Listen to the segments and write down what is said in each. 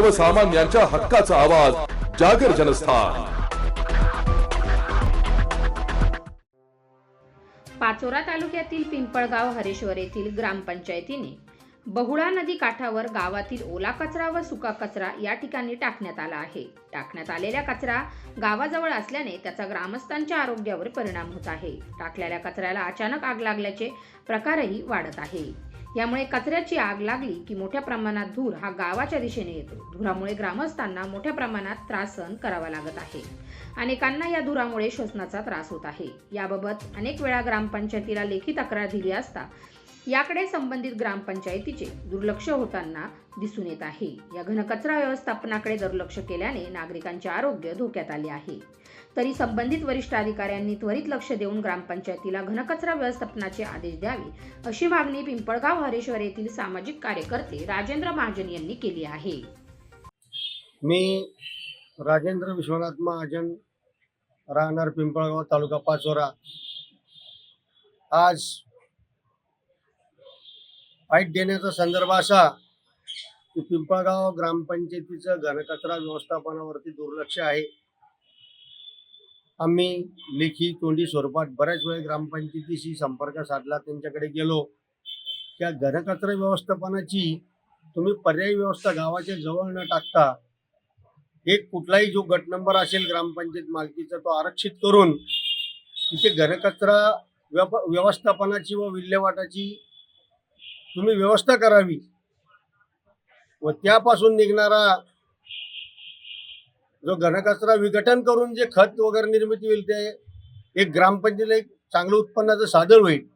सर्वसामान्यांच्या हक्काचा आवाज जागर जनस्थान. पाचोरा तालुक्यातील पिंपळगाव हरेश्वर येथील ग्रामपंचायतीने बहुळा नदी काठावर गावातील ओला कचरा व सुका कचरा या ठिकाणी टाकण्यात आला आहे. टाकण्यात आलेला कचरा गावाजवळ असल्याने त्याचा ग्रामस्थांच्या आरोग्यावर परिणाम होत आहे. टाकलेल्या कचऱ्याला अचानक आग लागल्याचे प्रकारही वाढत आहे. यामुळे कचऱ्याची आग लागली की मोठ्या प्रमाणात धूर हा गावाच्या दिशेने येतो. धुरामुळे ग्रामस्थांना मोठ्या प्रमाणात त्रास सहन करावा लागत आहे. अनेकांना या धुरामुळे श्वसनाचा त्रास होत आहे. याबाबत अनेक वेळा ग्रामपंचायतीला लेखी तक्रार दिली असता याकडे संबंधित ग्रामपंचायतीचे दुर्लक्ष होताना दिसून येत आहे. या घनकचरा व्यवस्थापनाकडे दुर्लक्ष केल्याने नागरिकांचे आरोग्य धोक्यात आले आहे. तरी संबंधित वरिष्ठ अधिकाऱ्यांनी त्वरित लक्ष देऊन ग्रामपंचायतीला घनकचरा व्यवस्थापनाचे आदेश द्यावे अशी मागणी पिंपळगाव हरेश्वर येथील सामाजिक कार्यकर्ते राजेंद्र महाजन यांनी केली आहे. मी राजेंद्र विश्वनाथ महाजन राहणार पिंपळगाव तालुका पाचोरा. आज फाईट देण्याचा संदर्भ असा की पिंपळगाव ग्रामपंचायतीचं घनकचरा व्यवस्थापनावरती दुर्लक्ष आहे. आम्ही लेखी तोंडी स्वरूपात बऱ्याच वेळ ग्रामपंचायतीशी संपर्क साधला त्यांच्याकडे गेलो. त्या घनकचरा व्यवस्थापनाची तुम्ही पर्यायी व्यवस्था गावाच्या जवळ न टाकता एक कुठलाही जो गट नंबर असेल ग्रामपंचायत मालकीचा तो आरक्षित करून तिथे घनकचरा व्यवस्थापनाची व विल्हेवाटाची तुम्ही व्यवस्था करावी. व त्यापासून निघणारा जो घनकचरा विघटन करून जे खत वगैरे निर्मिती होईल ते एक ग्रामपंचायतीला एक चांगलं उत्पन्नाचं साधन होईल.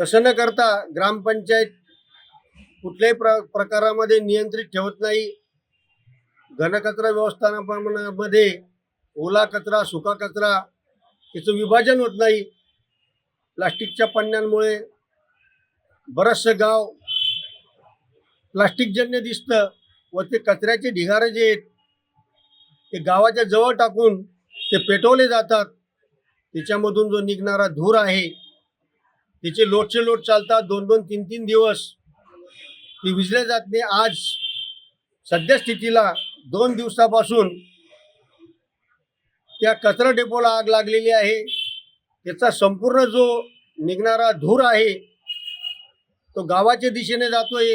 तसं न करता ग्रामपंचायत कुठल्याही प्र प्रकारामध्ये नियंत्रित ठेवत नाही. घनकचरा व्यवस्थापनामध्ये ओला कचरा सुका कचरा याचं विभाजन होत नाही. प्लास्टिकच्या पन्न्यांमुळे बरचसं गाव प्लास्टिकजन्य दिसतं व ते कचऱ्याचे ढिगारे जे आहेत ते गावाच्या जवळ टाकून ते पेटवले जातात. त्याच्यामधून जो निघणारा धूर आहे त्याचे लोटचे लोट चालतात. दोन दोन तीन तीन दिवस ते विजले जात नाही. आज सध्या स्थितीला दोन दिवसापासून त्या कचरा डेपोला आग लागलेली आहे. त्याचा संपूर्ण जो निघणारा धूर आहे तो गावाच्या दिशेने जातोय.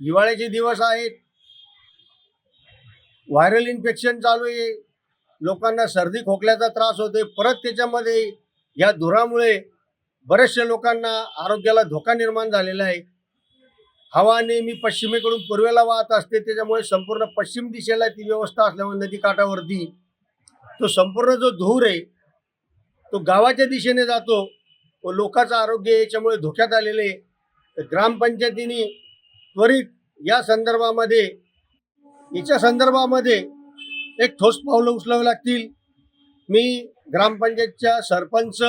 हिवाळ्याचे दिवस आहेत. व्हायरल इन्फेक्शन चालू आहे लोकांना सर्दी खोकल्याचा त्रास होतोय. परत त्याच्यामध्ये या धुरामुळे बऱ्याचशा लोकांना आरोग्याला धोका निर्माण झालेला आहे. हवा नेहमी पश्चिमेकडून पूर्वेला वाहत असते. त्याच्यामुळे संपूर्ण पश्चिम दिशेला ती व्यवस्था असल्यामुळे नदी काठावरती तो संपूर्ण जो धूर आहे तो गावाच्या दिशेने जातो. व लोकांचं आरोग्य याच्यामुळे धोक्यात आलेले आहे. ग्रामपंचायतीने त्वरित या संदर्भामध्ये याच्या संदर्भामध्ये एक ठोस पावलं उचलावी लागतील. मी ग्रामपंचायतच्या सरपंच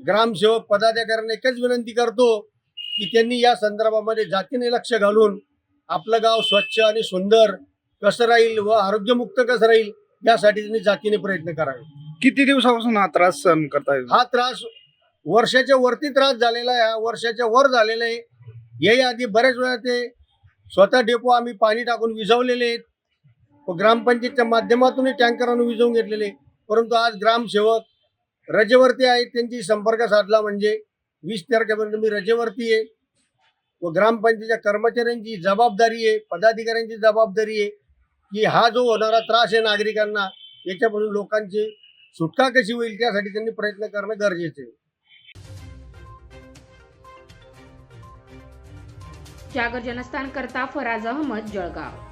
ग्रामसेवक पदाधिकाऱ्यांना एकच विनंती करतो की त्यांनी या संदर्भामध्ये जातीने लक्ष घालून आपलं गाव स्वच्छ आणि सुंदर कसं राहील व आरोग्यमुक्त कसं राहील यासाठी त्यांनी जातीने प्रयत्न करावे. किती दिवसापासून हा त्रास सहन करताय? हा त्रास वर्षाच्या वरती त्रास झालेला आहे हा वर्षाच्या वर झालेला आहे. याही आधी बऱ्याच वेळा ते स्वतः डेपो आम्ही पाणी टाकून विझवलेले आहेत. व ग्रामपंचायतच्या माध्यमातूनही टँकर आणून विझवून घेतलेले परंतु आज ग्रामसेवक रजेवरती आहेत त्यांची संपर्क साधला म्हणजे वीस तारखेपर्यंत मी रजेवरती आहे. व ग्रामपंचायतीच्या कर्मचाऱ्यांची जबाबदारी आहे पदाधिकाऱ्यांची जबाबदारी आहे की हा जो होणारा त्रास आहे नागरिकांना याच्यापासून लोकांची सुटका कशी होईल त्यासाठी त्यांनी प्रयत्न करणं गरजेचं आहे. जागर जनस्थान करता फराज अहमद जळगाव.